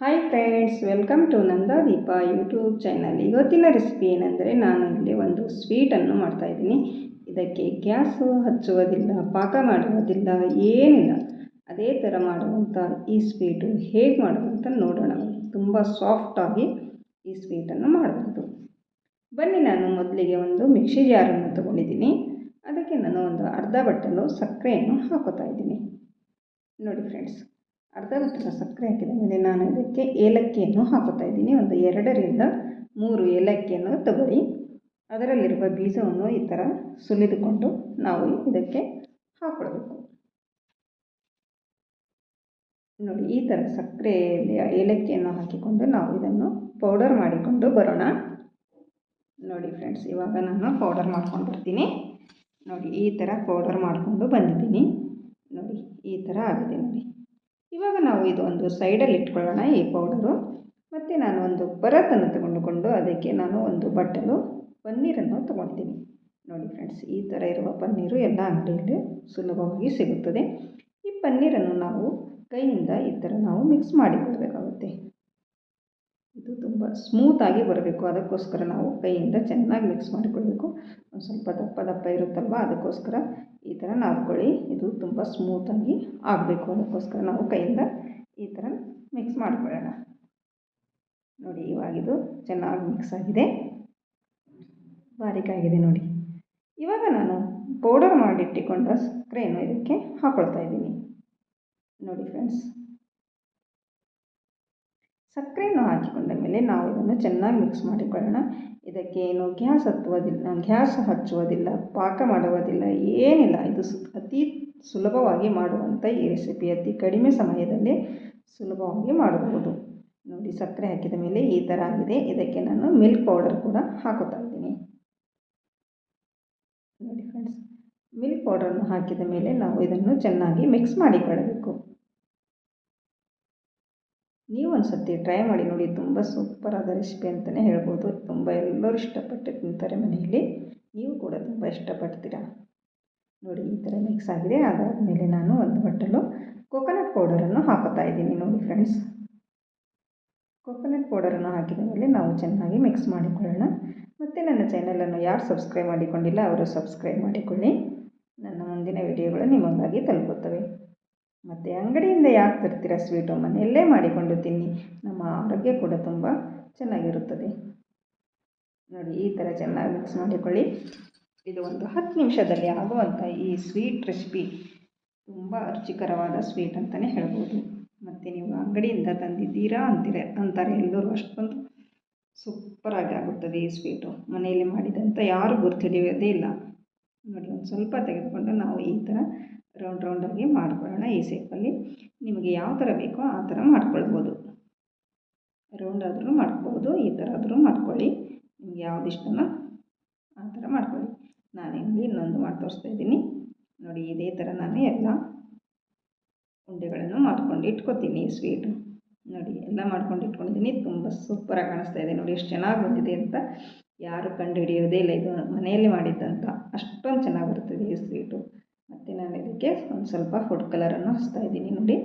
Hi friends welcome to Nandadeepa YouTube channel ಇವತ್ತಿನ recipe ಏನಂದರೆ ನಾನು ಇಲ್ಲಿ ಒಂದು ಸ್ವೀಟನ್ನು ಮಾಡ್ತಾಯಿದ್ದೀನಿ ಇದಕ್ಕೆ ಗ್ಯಾಸು ಹಚ್ಚುವುದಿಲ್ಲ, ಪಾಕ ಮಾಡುವುದಿಲ್ಲ, ಏನಿಲ್ಲ. ಅದೇ ಥರ ಮಾಡುವಂಥ ಈ ಸ್ವೀಟು ಹೇಗೆ ಮಾಡೋದು ಅಂತ ನೋಡೋಣ. ತುಂಬ ಸಾಫ್ಟಾಗಿ ಈ ಸ್ವೀಟನ್ನು ಮಾಡಬಹುದು ಬನ್ನಿ ನಾನು ಮೊದಲಿಗೆ ಒಂದು ಮಿಕ್ಸಿ ಜಾರನ್ನು ತಗೊಂಡಿದ್ದೀನಿ. ಅದಕ್ಕೆ ನಾನು ಒಂದು ಅರ್ಧ ಬಟ್ಟಲು ಸಕ್ಕರೆಯನ್ನು ಹಾಕೋತಾ ಇದ್ದೀನಿ. ನೋಡಿ ಫ್ರೆಂಡ್ಸ್ ಅರ್ಧ ಸಕ್ಕರೆ ಹಾಕಿದ ಮೇಲೆ ನಾನು ಇದಕ್ಕೆ ಏಲಕ್ಕಿಯನ್ನು ಹಾಕುತ್ತಾ ಇದ್ದೀನಿ. ಒಂದು ಎರಡರಿಂದ ಮೂರು ಏಲಕ್ಕಿಯನ್ನು ತಗೊಳ್ಳಿ. ಅದರಲ್ಲಿರುವ ಬೀಜವನ್ನು ಈ ಥರ ಸುಲಿದುಕೊಂಡು ನಾವು ಇದಕ್ಕೆ ಹಾಕೊಳ್ಬೇಕು. ನೋಡಿ, ಈ ಥರ ಸಕ್ಕರೆಯಲ್ಲಿ ಏಲಕ್ಕಿಯನ್ನು ಹಾಕಿಕೊಂಡು ನಾವು ಇದನ್ನು ಪೌಡರ್ ಮಾಡಿಕೊಂಡು ಬರೋಣ. ನೋಡಿ ಫ್ರೆಂಡ್ಸ್, ಇವಾಗ ನಾನು ಪೌಡರ್ ಮಾಡ್ಕೊಂಡು ಬರ್ತೀನಿ. ನೋಡಿ, ಈ ಥರ ಪೌಡರ್ ಮಾಡಿಕೊಂಡು ಬಂದಿದ್ದೀನಿ. ನೋಡಿ, ಈ ಥರ ಆಗಿದೆ. ನೋಡಿ ಇವಾಗ ನಾವು ಇದೊಂದು ಸೈಡಲ್ಲಿ ಇಟ್ಕೊಳ್ಳೋಣ ಈ ಪೌಡರು ಮತ್ತು ನಾನು ಒಂದು ಪರತನ್ನು ತಗೊಂಡುಕೊಂಡು ಅದಕ್ಕೆ ನಾನು ಒಂದು ಬಟ್ಟಲು, ಪನ್ನೀರನ್ನು ತೊಗೊಳ್ತೀನಿ ನೋಡಿ ಫ್ರೆಂಡ್ಸ್ ಈ ಥರ ಇರುವ ಪನ್ನೀರು ಎಲ್ಲ ಅಂಗಡಿಯಲ್ಲಿ ಸುಲಭವಾಗಿ ಸಿಗುತ್ತದೆ. ಈ ಪನ್ನೀರನ್ನು ನಾವು ಕೈಯಿಂದ ಈ ಥರ ನಾವು ಮಿಕ್ಸ್ ಮಾಡಿಕೊಳ್ಬೇಕಾಗುತ್ತೆ ಇದು ತುಂಬ ಸ್ಮೂತಾಗಿ ಬರಬೇಕು. ಅದಕ್ಕೋಸ್ಕರ ನಾವು ಕೈಯಿಂದ ಚೆನ್ನಾಗಿ ಮಿಕ್ಸ್ ಮಾಡಿಕೊಳ್ಬೇಕು. ಒಂದು ಸ್ವಲ್ಪ ದಪ್ಪ ದಪ್ಪ ಇರುತ್ತಲ್ವ? ಅದಕ್ಕೋಸ್ಕರ ಈ ಥರ ನಾದ್ಕೊಳ್ಳಿ. ಇದು ತುಂಬ ಸ್ಮೂತಾಗಿ ಆಗಬೇಕು. ಅದಕ್ಕೋಸ್ಕರ ನಾವು ಕೈಯಿಂದ ಈ ಥರ ಮಿಕ್ಸ್ ಮಾಡಿಕೊಳ್ಳೋಣ. ನೋಡಿ ಇವಾಗಿದು ಚೆನ್ನಾಗಿ ಮಿಕ್ಸ್ ಆಗಿದೆ. ಬಾರೀಕಾಗಿದೆ ನೋಡಿ. ಇವಾಗ ನಾನು ಪೌಡರ್ ಮಾಡಿಟ್ಟಿಕೊಂಡ ಸಕ್ಕರೆಯನ್ನು ಇದಕ್ಕೆ ಹಾಕ್ಕೊಳ್ತಾ ಇದ್ದೀನಿ. ನೋಡಿ ಫ್ರೆಂಡ್ಸ್ ಸಕ್ಕರೆಯನ್ನು ಹಾಕಿಕೊಂಡ ಮೇಲೆ ನಾವು ಇದನ್ನು ಚೆನ್ನಾಗಿ ಮಿಕ್ಸ್ ಮಾಡಿಕೊಳ್ಳೋಣ. ಇದಕ್ಕೆ ಏನು ಗ್ಯಾಸ್ ಹತ್ತುವುದಿಲ್ಲ, ಗ್ಯಾಸ್ ಹಚ್ಚುವುದಿಲ್ಲ, ಪಾಕ ಮಾಡುವುದಿಲ್ಲ, ಏನಿಲ್ಲ. ಇದು ಅತಿ ಸುಲಭವಾಗಿ ಮಾಡುವಂಥ ಈ ರೆಸಿಪಿ ಅತಿ ಕಡಿಮೆ ಸಮಯದಲ್ಲಿ ಸುಲಭವಾಗಿ ಮಾಡಬಹುದು. ನೋಡಿ, ಸಕ್ಕರೆ ಹಾಕಿದ ಮೇಲೆ ಈ ಥರ ಆಗಿದೆ. ಇದಕ್ಕೆ ನಾನು ಮಿಲ್ಕ್ ಪೌಡರ್ ಕೂಡ ಹಾಕುತ್ತಾ ಇದ್ದೀನಿ. ನೋಡಿ ಫ್ರೆಂಡ್ಸ್ ಮಿಲ್ಕ್ ಪೌಡರನ್ನು ಹಾಕಿದ ಮೇಲೆ ನಾವು ಇದನ್ನು ಚೆನ್ನಾಗಿ ಮಿಕ್ಸ್ ಮಾಡಿಕೊಳ್ಳಬೇಕು. ಒಂದು ಸರ್ತಿ ಟ್ರೈ ಮಾಡಿ ನೋಡಿ, ತುಂಬ ಆದ ರೆಸಿಪಿ ಅಂತಲೇ ಹೇಳ್ಬೋದು. ತುಂಬ ಎಲ್ಲರೂ ಇಷ್ಟಪಟ್ಟು ತಿಂತಾರೆ ಮನೆಯಲ್ಲಿ. ನೀವು ಕೂಡ ತುಂಬ ಇಷ್ಟಪಡ್ತೀರಾ? ನೋಡಿ, ಈ ಥರ ಮಿಕ್ಸ್ ಆಗಿದೆ. ಅದಾದಮೇಲೆ ನಾನು ಒಂದು ಬಟ್ಟಲು ಕೊಕೊನಟ್ ಪೌಡರನ್ನು ಹಾಕುತ್ತಾ ಇದ್ದೀನಿ ನೋಡಿ ಫ್ರೆಂಡ್ಸ್ ಕೊಕೊನಟ್ ಪೌಡರನ್ನು ಹಾಕಿದ ಮೇಲೆ ನಾವು ಚೆನ್ನಾಗಿ ಮಿಕ್ಸ್ ಮಾಡಿಕೊಳ್ಳೋಣ. ಮತ್ತು ನನ್ನ ಚಾನಲನ್ನು ಯಾರು ಸಬ್ಸ್ಕ್ರೈಬ್ ಮಾಡಿಕೊಂಡಿಲ್ಲ, ಅವರು ಸಬ್ಸ್ಕ್ರೈಬ್ ಮಾಡಿಕೊಳ್ಳಿ. ನನ್ನ ಮುಂದಿನ ವಿಡಿಯೋಗಳು ನಿಮಗಾಗಿ ತಲುಪುತ್ತವೆ. ಮತ್ತು ಅಂಗಡಿಯಿಂದ ಯಾಕೆ ತರ್ತೀರ ಸ್ವೀಟು ಮನೆಯಲ್ಲೇ ಮಾಡಿಕೊಂಡು ತಿನ್ನಿ. ನಮ್ಮ ಆರೋಗ್ಯ ಕೂಡ ತುಂಬ ಚೆನ್ನಾಗಿರುತ್ತದೆ. ನೋಡಿ, ಈ ಥರ ಚೆನ್ನಾಗಿ ಮಿಕ್ಸ್ ಮಾಡಿಕೊಳ್ಳಿ. ಇದು ಒಂದು ಹತ್ತು ನಿಮಿಷದಲ್ಲಿ ಆಗುವಂಥ ಈ ಸ್ವೀಟ್ ರೆಸಿಪಿ ತುಂಬ ರುಚಿಕರವಾದ ಸ್ವೀಟ್ ಅಂತಲೇ ಹೇಳ್ಬೋದು. ಮತ್ತು ನೀವು ಅಂಗಡಿಯಿಂದ ತಂದಿದ್ದೀರಾ ಅಂತೀರ, ಅಂತಾರೆ ಎಲ್ಲರೂ ಅಷ್ಟೊಂದು ಸೂಪರಾಗಿ ಆಗುತ್ತದೆ ಈ ಸ್ವೀಟು ಮನೆಯಲ್ಲಿ ಮಾಡಿದಂಥ ಯಾರು ಗುರ್ತಿಡಿಯೋದೇ ಇಲ್ಲ. ನೋಡಿ, ಒಂದು ಸ್ವಲ್ಪ ತೆಗೆದುಕೊಂಡು ನಾವು ಈ ಥರ ರೌಂಡ್ ರೌಂಡಾಗಿ ಮಾಡ್ಕೊಳ್ಳೋಣ ಈ ಸೇಪಲ್ಲಿ ನಿಮಗೆ ಯಾವ ಥರ ಬೇಕೋ ಆ ಥರ ಮಾಡ್ಕೊಳ್ಬೋದು. ರೌಂಡ್ ಆದರೂ ಮಾಡ್ಕೋಬೋದು ಈ ಥರ ಆದರೂ ಮಾಡ್ಕೊಳ್ಳಿ. ನಿಮ್ಗೆ ಯಾವ್ದು ಇಷ್ಟನೋ ಆ ಥರ ಮಾಡ್ಕೊಳ್ಳಿ. ನಾನು ಇಲ್ಲಿ ಇನ್ನೊಂದು ಮಾಡಿ ತೋರಿಸ್ತಾ ಇದ್ದೀನಿ. ನೋಡಿ, ಇದೇ ಥರ ನಾನು ಎಲ್ಲ ಉಂಡೆಗಳನ್ನು ಮಾಡ್ಕೊಂಡು ಇಟ್ಕೊತೀನಿ ಸ್ವೀಟು ನೋಡಿ, ಎಲ್ಲ ಮಾಡ್ಕೊಂಡು ಇಟ್ಕೊಂಡಿದ್ದೀನಿ. ತುಂಬ ಸೂಪರಾಗಿ ಕಾಣಿಸ್ತಾ ಇದೆ. ನೋಡಿ, ಎಷ್ಟು ಚೆನ್ನಾಗಿ ಬಂದಿದೆ ಅಂತ. ಯಾರು ಕಂಡು ಹಿಡಿಯೋದೇ ಇಲ್ಲ. ಇದು ಮನೆಯಲ್ಲಿ ಮಾಡಿದ್ದಂತ. ಅಷ್ಟೊಂದು ಚೆನ್ನಾಗಿ ಬರ್ತದೆ ಈ ಸ್ವೀಟು ಮತ್ತು ನಾನು ಇದಕ್ಕೆ ಒಂದು ಸ್ವಲ್ಪ ಫುಡ್ ಕಲರನ್ನು ಹಚ್ತಾ ಇದ್ದೀನಿ ನೋಡಿ.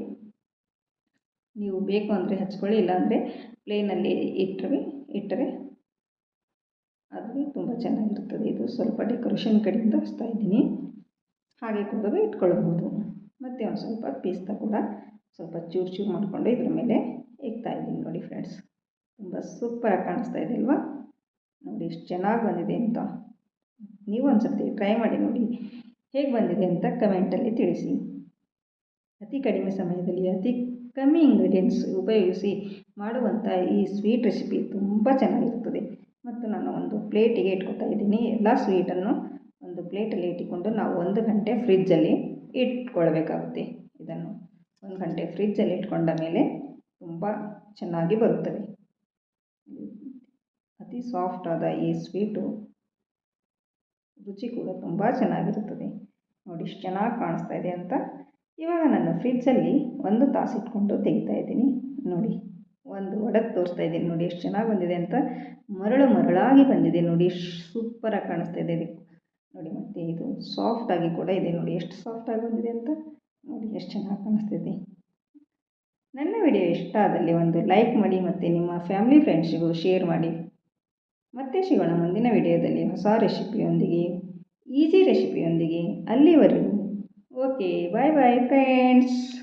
ನೀವು ಬೇಕು ಅಂದರೆ ಹಚ್ಕೊಳ್ಳಿ, ಇಲ್ಲಾಂದರೆ ಪ್ಲೇನಲ್ಲಿ ಇಟ್ಟರೆ ಇಟ್ಟರೆ ಅದು ತುಂಬ ಚೆನ್ನಾಗಿರ್ತದೆ ಇದು ಸ್ವಲ್ಪ ಡೆಕೋರೇಷನ್ ಕಡೆಯಿಂದ ಹಚ್ತಾ ಇದ್ದೀನಿ. ಹಾಗೆ ಕೂಡ ಇಟ್ಕೊಳ್ಬೋದು ಮತ್ತು ಒಂದು ಸ್ವಲ್ಪ ಪೀಸ್ತಾ ಕೂಡ ಸ್ವಲ್ಪ ಚೂರು ಚೂರು ಮಾಡಿಕೊಂಡು ಇದ್ರ ಮೇಲೆ ಇಕ್ತಾ ಇದ್ದೀನಿ ನೋಡಿ ಫ್ರೆಂಡ್ಸ್ ತುಂಬ ಸೂಪರಾಗಿ ಕಾಣಿಸ್ತಾ ಇದೆ ಅಲ್ವಾ? ನೋಡಿ ಎಷ್ಟು ಚೆನ್ನಾಗಿ ಬಂದಿದೆ ಅಂತ. ನೀವು ಒಂದು ಸರ್ತಿ ಟ್ರೈ ಮಾಡಿ ನೋಡಿ. ಹೇಗೆ ಬಂದಿದೆ ಅಂತ ಕಮೆಂಟಲ್ಲಿ ತಿಳಿಸಿ. ಅತಿ ಕಡಿಮೆ ಸಮಯದಲ್ಲಿ ಅತಿ ಕಮ್ಮಿ ಇಂಗ್ರೀಡಿಯೆಂಟ್ಸ್ ಉಪಯೋಗಿಸಿ ಮಾಡುವಂಥ ಈ ಸ್ವೀಟ್ ರೆಸಿಪಿ ತುಂಬ ಚೆನ್ನಾಗಿರ್ತದೆ ಮತ್ತು ನಾನು ಒಂದು ಪ್ಲೇಟಿಗೆ ಇಟ್ಕೊತಾ ಇದ್ದೀನಿ. ಎಲ್ಲ ಸ್ವೀಟನ್ನು ಒಂದು ಪ್ಲೇಟಲ್ಲಿ ಇಟ್ಟುಕೊಂಡು ನಾವು ಒಂದು ಗಂಟೆ ಫ್ರಿಜ್ಜಲ್ಲಿ ಇಟ್ಕೊಳ್ಬೇಕಾಗುತ್ತೆ. ಇದನ್ನು ಒಂದು ಗಂಟೆ ಫ್ರಿಜ್ಜಲ್ಲಿ ಇಟ್ಕೊಂಡ ಮೇಲೆ ತುಂಬ ಚೆನ್ನಾಗಿ ಬರುತ್ತದೆ ಅತಿ ಸಾಫ್ಟಾದ ಈ ಸ್ವೀಟು ರುಚಿ ಕೂಡ ತುಂಬ ಚೆನ್ನಾಗಿರುತ್ತದೆ. ನೋಡಿ ಎಷ್ಟು ಚೆನ್ನಾಗಿ ಕಾಣಿಸ್ತಾ ಇದೆ ಅಂತ. ಇವಾಗ ನಾನು ಫ್ರಿಜ್ಜಲ್ಲಿ ಒಂದು ತಾಸು ಇಟ್ಕೊಂಡು ತೆಗಿತಾ ಇದ್ದೀನಿ. ನೋಡಿ, ಒಂದು ಒಡೆದು ತೋರಿಸ್ತಾ ಇದ್ದೀನಿ. ನೋಡಿ ಎಷ್ಟು ಚೆನ್ನಾಗಿ ಬಂದಿದೆ ಅಂತ. ಮರಳು ಮರಳಾಗಿ ಬಂದಿದೆ. ನೋಡಿ ಎಷ್ಟು ಸೂಪರಾಗಿ ಕಾಣಿಸ್ತಾ ಇದೆ ಇದಕ್ಕೆ ನೋಡಿ ಮತ್ತು ಇದು ಸಾಫ್ಟಾಗಿ ಕೂಡ ಇದೆ. ನೋಡಿ ಎಷ್ಟು ಸಾಫ್ಟಾಗಿ ಬಂದಿದೆ ಅಂತ. ನೋಡಿ ಎಷ್ಟು ಚೆನ್ನಾಗಿ ಕಾಣಿಸ್ತಿದೆ ನನ್ನ ವಿಡಿಯೋ ಇಷ್ಟ ಆದಲ್ಲಿ ಒಂದು ಲೈಕ್ ಮಾಡಿ ಮತ್ತು ನಿಮ್ಮ ಫ್ಯಾಮಿಲಿ ಫ್ರೆಂಡ್ಸಿಗೂ ಶೇರ್ ಮಾಡಿ. ಮತ್ತೆ ಸಿಗೋಣ ಮುಂದಿನ ವಿಡಿಯೋದಲ್ಲಿ ಹೊಸ ರೆಸಿಪಿಯೊಂದಿಗೆ ಈಸಿ ರೆಸಿಪಿಯೊಂದಿಗೆ ಅಲ್ಲಿವರೆಗೂ. Okay bye bye friends